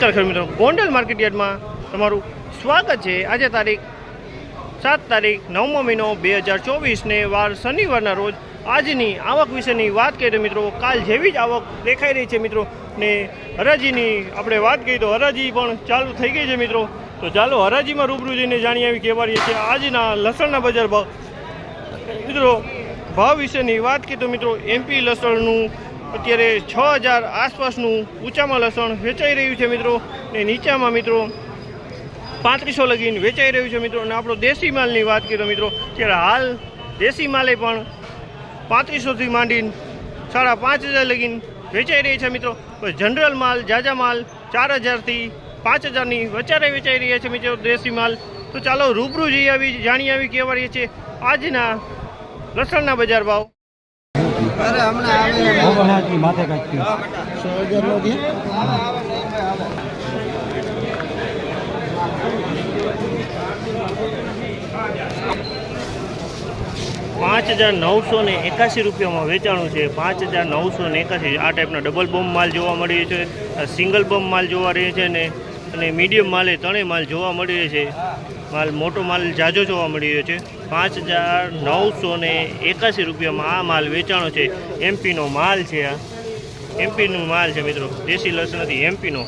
નમસ્કાર મિત્રો. ગોંડલ માર્કેટ યાર્ડમાં તમારું સ્વાગત છે. આજે તારીખ સાત તારીખ નવમો મહિનો બે હજાર ચોવીસને વાર શનિવારના રોજ આજની આવક વિશેની વાત કરીએ તો મિત્રો, કાલ જેવી જ આવક દેખાઈ રહી છે મિત્રો. ને હરાજીની આપણે વાત કરીએ તો હરાજી પણ ચાલુ થઈ ગઈ છે મિત્રો. તો ચાલો હરાજીમાં રૂબરૂ જઈને જાણી આવી કહેવા રહીએ છીએ આજના લસણના બજાર ભાવ. મિત્રો, ભાવ વિશેની વાત કરીએ તો મિત્રો એમપી લસણનું અત્યારે છ હજાર આસપાસનું ઊંચામાં લસણ વેચાઈ રહ્યું છે મિત્રો ને નીચામાં મિત્રો પાંત્રીસો લગીન વેચાઈ રહ્યું છે મિત્રો અને આપણો દેશી માલની વાત કરીએ મિત્રો ત્યારે હાલ દેશી માલે પણ પાંત્રીસોથી માંડીને સાડા પાંચ હજાર લગીન વેચાઈ રહી છે મિત્રો. જનરલ માલ, જાજા માલ ચાર હજારથી પાંચ હજારની વચારે વેચાઈ રહ્યા છે મિત્રો દેશી માલ. તો ચાલો રૂબરૂ જઈ આવી, જાણી આવી, કહેવા રહીએ છીએ. આજના લસણના બજાર ભાવ. હમણાં માથે કાઢ્યું સો હજાર નો દે પાંચ હજાર નવસો ને એકાસી રૂપિયામાં વેચાણું છે. પાંચ હજાર નવસો ને એકાસી આ ટાઈપના ડબલ બોમ્બ માલ જોવા મળી રહ્યો છે. સિંગલ બોમ્બ માલ જોવા રહે છે ને અને મીડિયમ માલ એ ત્રણેય માલ જોવા મળી રહ્યો છે. માલ, મોટો માલ જાજો જોવા મળી રહ્યો છે. પાંચ હજાર નવસો ને એકાસી રૂપિયામાં આ માલ વેચાણો છે. એમપીનો માલ છે આ. એમપીનો માલ છે મિત્રો. દેશી લસ નથી, એમપીનો.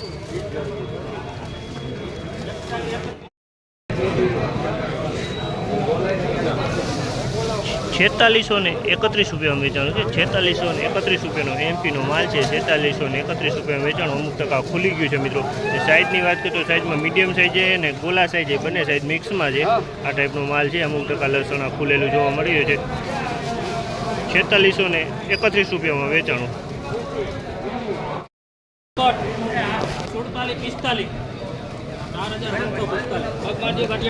છેતાલીસો ને એકત્રીસ રૂપિયામાં વેચાણું છે. છેતાલીસો ને એકત્રીસ રૂપિયાનો એમપીનો માલ છે. છેતાલીસો ને એકત્રીસ રૂપિયામાં વેચાણું. અમુક ટકા ખુલી ગયું છે મિત્રો. સાઈઝની વાત કરીએ તો સાઇઝમાં મીડિયમ સાઇઝ છે અને ગોલા સાઇઝ છે. બંને સાઇઝ મિક્સમાં છે. આ ટાઈપનો માલ છે. અમુક ટકા લસણ ખુલેલું જોવા મળી રહ્યું છે. છેતાલીસો ને એકત્રીસ રૂપિયામાં વેચાણું. પિસ્તાલીસ. ચાર હજાર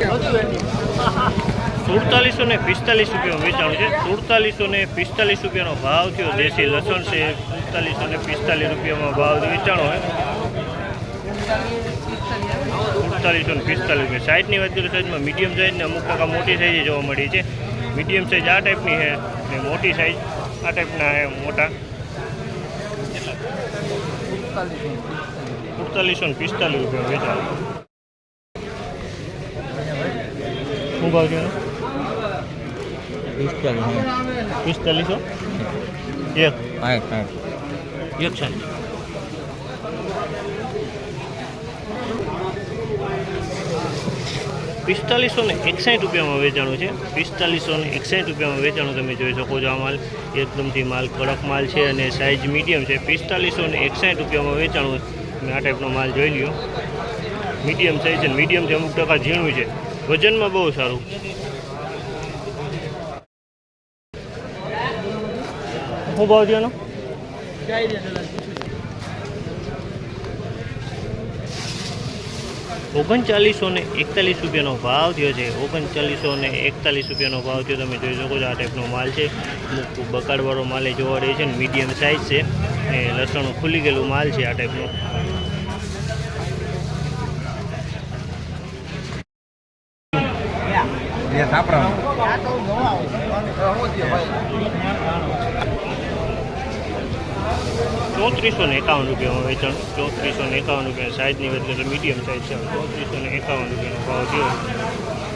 પાંચસો સુડતાલીસો ને પિસ્તાલીસ રૂપિયાનું વેચાણ છે. સુડતાલીસો ને પિસ્તાલીસ રૂપિયાનો ભાવ થયો. દેશી લસણ છે, સુડતાલીસો ને પિસ્તાલીસ રૂપિયામાં ભાવ વેચાણો હોય. સુડતાલીસો ને પિસ્તાલીસ રૂપિયા. સાઈઝની વાત કરીએ સાઈઝમાં મીડિયમ સાઈઝ ને અમુક ટકા મોટી સાઈઝ જોવા મળી છે. મીડિયમ સાઈઝ આ ટાઈપની છે ને મોટી સાઈઝ આ ટાઈપના છે, મોટા. સુડતાલીસો ને પિસ્તાલીસ રૂપિયા વેચાણ. શું ભાવ છે? પિસ્તાલીસો? એક. એક સાઈઝ પિસ્તાલીસો ને એકસાઠ રૂપિયામાં વેચાણું છે. પિસ્તાલીસો ને એકસાઠ રૂપિયામાં વેચાણું તમે જોઈ શકો છો. આ માલ એકદમથી માલ કડક માલ છે અને સાઇઝ મીડિયમ છે. પિસ્તાલીસો ને એકસાઠ રૂપિયામાં વેચાણું મેં આ ટાઈપનો માલ જોઈ લ્યો. મીડિયમ સાઇઝ છે મીડિયમ છે અમુક ટકા ઝીણું છે. વજનમાં બહુ સારું. શું ભાવ થયો ઓગણચાલીસો ને એકતાલીસ રૂપિયાનો ભાવ થયો છે. ઓગણચાલીસો ને એકતાલીસ રૂપિયાનો ભાવ થયો. તમે જોઈ શકો છો આ ટાઈપનો માલ છે. અમુક બકાડવાળો માલ એ જોવા રહે છે ને મીડિયમ સાઇઝ છે. ને લસણ ખુલી ગયેલું માલ છે આ ટાઈપનો ચોત્રીસો ને એકાવન રૂપિયામાં વેચાણ. ચોત્રીસો ને એકાવન રૂપિયા સાઇઝની વાત કરીએ મીડિયમ સાઇઝ છે. ચોત્રીસો ને એકાવન રૂપિયાનો ભાવ થયો.